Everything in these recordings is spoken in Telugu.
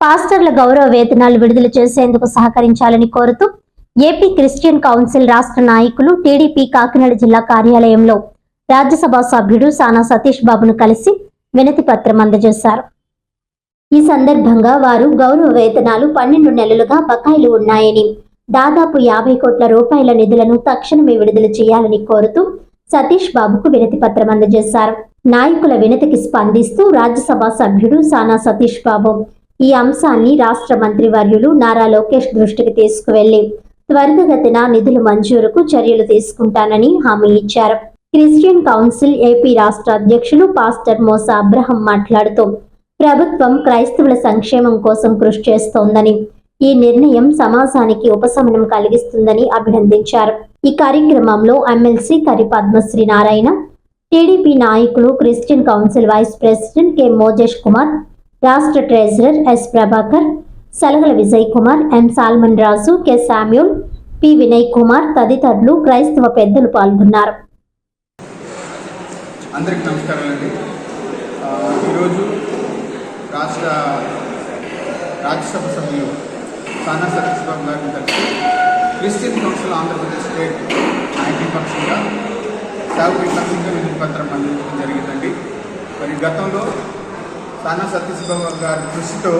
పాస్టర్ల గౌరవ వేతనాలు విడుదల చేసేందుకు సహకరించాలని కోరుతూ ఏపీ క్రిస్టియన్ కౌన్సిల్ రాష్ట్ర నాయకులు టీడీపీ కాకినాడ జిల్లా కార్యాలయంలో రాజ్యసభ సభ్యుడు సానా సతీష్ బాబును కలిసి వినతి పత్రం అందజేశారు. ఈ సందర్భంగా వారు గౌరవ వేతనాలు పన్నెండు నెలలుగా బకాయిలు ఉన్నాయని దాదాపు యాభై కోట్ల రూపాయల నిధులను తక్షణమే విడుదల చేయాలని కోరుతూ సతీష్ బాబుకు వినతి పత్రం అందజేశారు. నాయకుల వినతికి స్పందిస్తూ రాజ్యసభ సభ్యుడు సానా సతీష్ బాబు ఈ అంశాన్ని రాష్ట్ర మంత్రి వర్యులు నారా లోకేష్ దృష్టికి తీసుకువెళ్ళి త్వరితగతిన నిధుల మంజూరుకు చర్యలు తీసుకుంటానని హామీ ఇచ్చారు. క్రిస్టియన్ కౌన్సిల్ ఏపీ రాష్ట్ర అధ్యక్షులు పాస్టర్ మోసా అబ్రహం మాట్లాడుతూ ప్రభుత్వం క్రైస్తవుల సంక్షేమం కోసం కృషి చేస్తోందని ఈ నిర్ణయం సమాజానికి ఉపశమనం కలిగిస్తుందని అభినందించారు. ఈ కార్యక్రమంలో ఎమ్మెల్సీ కరి పద్మశ్రీ నారాయణ టీడీపీ నాయకులు Christian council vice president K. Mojesh Kumar రాష్ట్ర treasurer S Prabhakar Salahala Vijay Kumar M Solomon Raju K Samuel P Vinay Kumar తదితరులు క్రైస్తవ పెద్దలు పాల్గొన్నారు. అందరికి నమస్కారాలండి. ఆ, ఈరోజు రాష్ట్ర రాజ్యసభ సభ్యులు సానా సరస్వామి గారిని కలిసి Christian council Andhra Pradesh state nineteen పక్షంగా సాగు పక్షంగా పత్రం అందించడం జరిగిందండి. మరి గతంలో సానా సతీష్ గారి కృషితో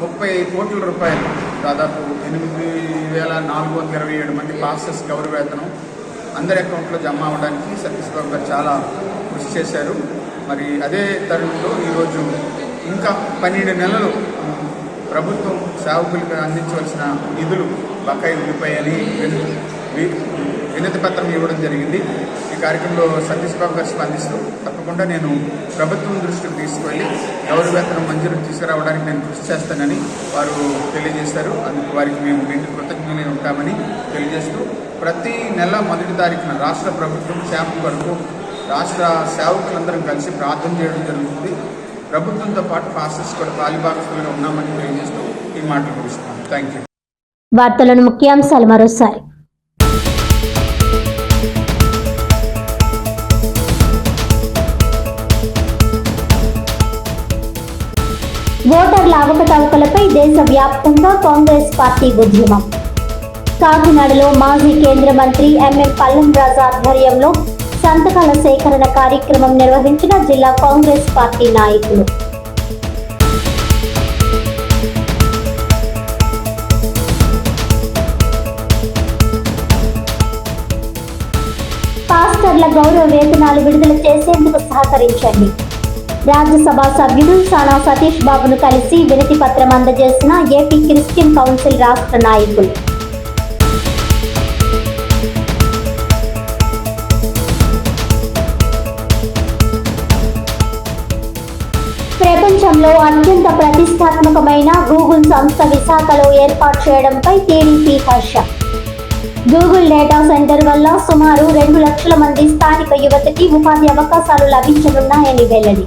ముప్పై కోట్ల రూపాయలు దాదాపు ఎనిమిది వేల నాలుగు వందల ఇరవై ఏడు మంది పాస్టర్స్ గౌరవ వేతనం అందరి అకౌంట్లో జమ అవ్వడానికి సతీష్ గారు చాలా కృషి చేశారు. మరి అదే తరుణంలో ఈరోజు ఇంకా పన్నెండు నెలలు ప్రభుత్వం సేవకులకు అందించవలసిన నిధులు బకాయి ఉండిపోయాయని వినతి పత్రం ఇవ్వడం జరిగింది. ఈ కార్యక్రమంలో సతీష్ బాబు గారు స్పందిస్తూ తప్పకుండా నేను ప్రభుత్వం దృష్టికి తీసుకువెళ్ళి గౌరవ వేతనం మంజూరు తీసుకురావడానికి నేను కృషి చేస్తానని వారు తెలియజేశారు. అందుకు వారికి మేము నిండు కృతజ్ఞులై ఉంటామని తెలియజేస్తూ ప్రతి నెల మొదటి తారీఖున రాష్ట్ర ప్రభుత్వం క్షేమం కొరకు రాష్ట్ర సేవకులందరం కలిసి ప్రార్థన చేయడం జరుగుతుంది. ప్రభుత్వంతో పాటు ఫాస్టర్స్ కూడా పాలిభాగస్తులుగా ఉన్నామని తెలియజేస్తూ ఈ మాటలు ముగిస్తున్నాను థ్యాంక్ యూ వార్తలను ముఖ్యాంశాలు మరోసారి ఓటర్ల అవకతవకలపై దేశవ్యాప్తంగా కాంగ్రెస్ పార్టీ ఉద్యమం. కాకినాడలో మాజీ కేంద్ర మంత్రి ఎంఎం పల్లం రాజు ఆధ్వర్యంలో సంతకాల సేకరణ కార్యక్రమం నిర్వహించిన జిల్లా కాంగ్రెస్ పార్టీ నాయకులు. పాస్టర్ల గౌరవ వేతనాలు విడుదల చేసేందుకు సహకరించండి. రాజ్యసభ సభ్యుడు సానా సతీష్ బాబును కలిసి వినతి పత్రం అందజేసిన ఏపీ క్రిస్టియన్ కౌన్సిల్ రాష్ట్ర నాయకులు. ప్రపంచంలో అత్యంత ప్రతిష్టాత్మకమైన గూగుల్ సంస్థ విశాఖలో ఏర్పాటు చేయడంపై టీడీపీ హర్షం. గూగుల్ డేటా సెంటర్ వల్ల సుమారు రెండు లక్షల మంది స్థానిక యువతకి ఉపాధి అవకాశాలు లభించనున్నాయని వెల్లడి.